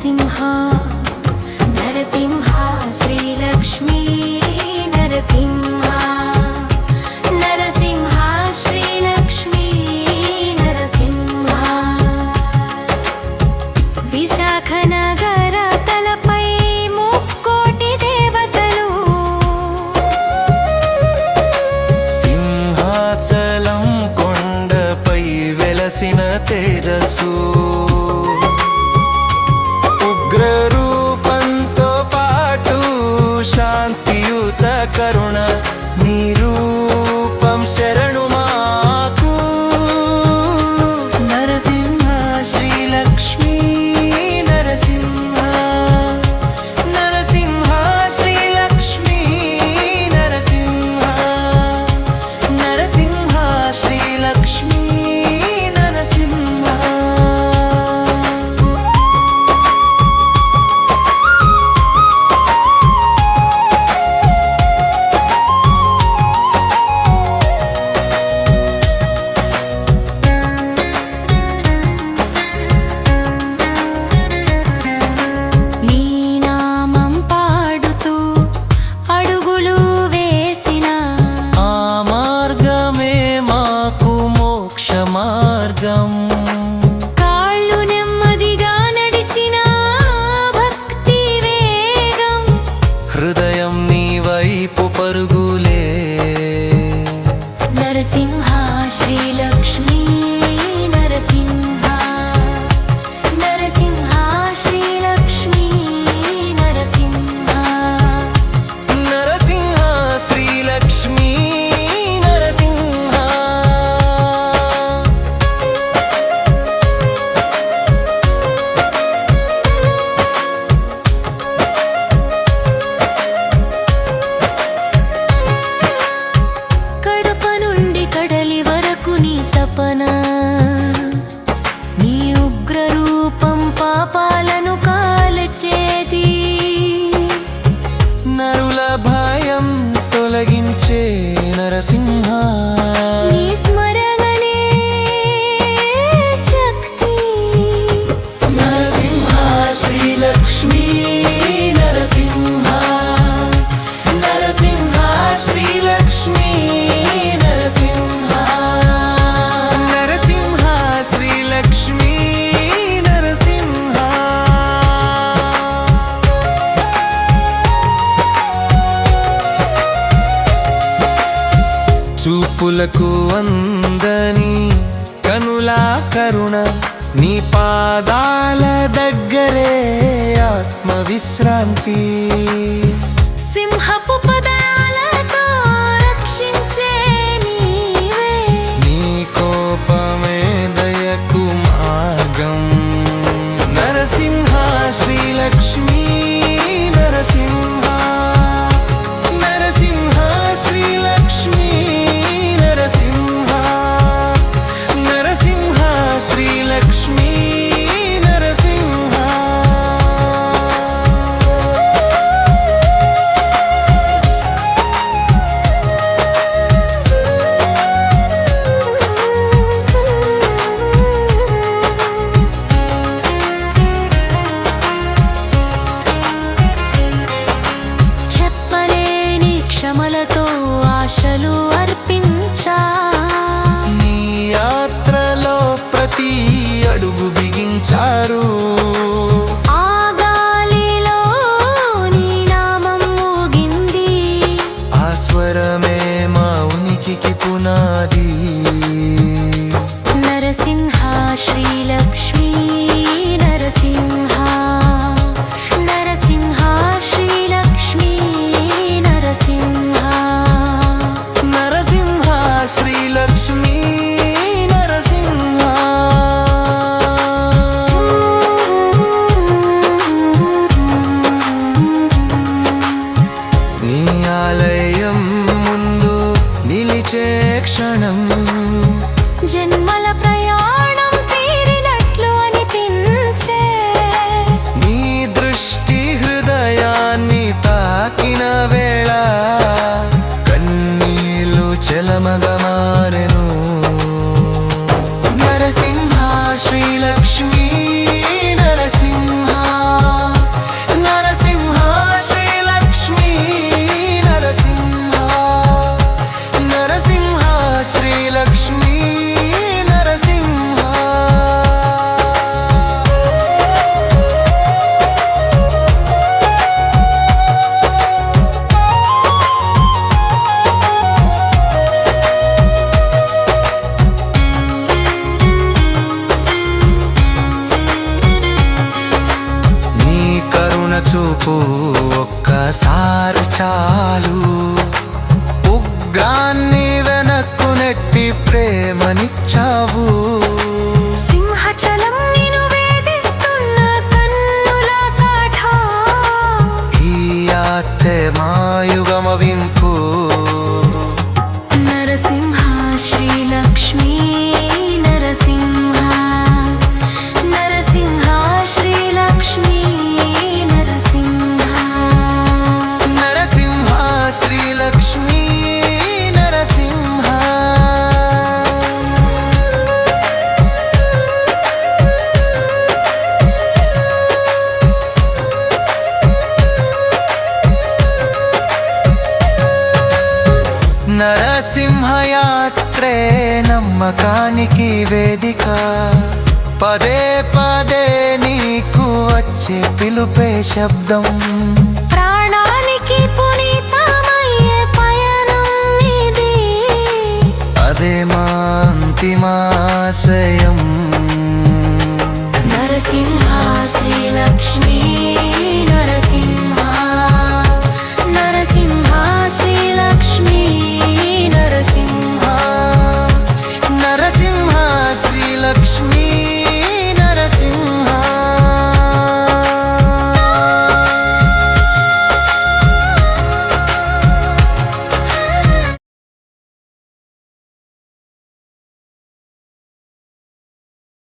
నరసింహ నరసింహ శ్రీలక్ష్మీ నరసింహ. करुणा। నరుల భయం తొలగించే నరసింహ. చూపులకు అందని కనులా కరుణ నీ పాదాల దగ్గరే ఆత్మ విశ్రాంతి సింహ క్షణం. జన్మల ప్రయాణం తీరినట్లు అనిపించే నీ దృష్టి హృదయాన్ని తాకిన వేళ కన్నీలు నరసింహ శ్రీలక్ష్మీ yakışmıyor. ప్రేమనిచ్చావు. నమ్మకానికి వేదిక. పదే పదే నీకు వచ్చే పిలుపే శబ్దం. ప్రాణానికి పునీతమయ్యే పయనం ఇది. అదే మా అంతిమాశయం. నరసింహ శ్రీలక్ష్మీ me.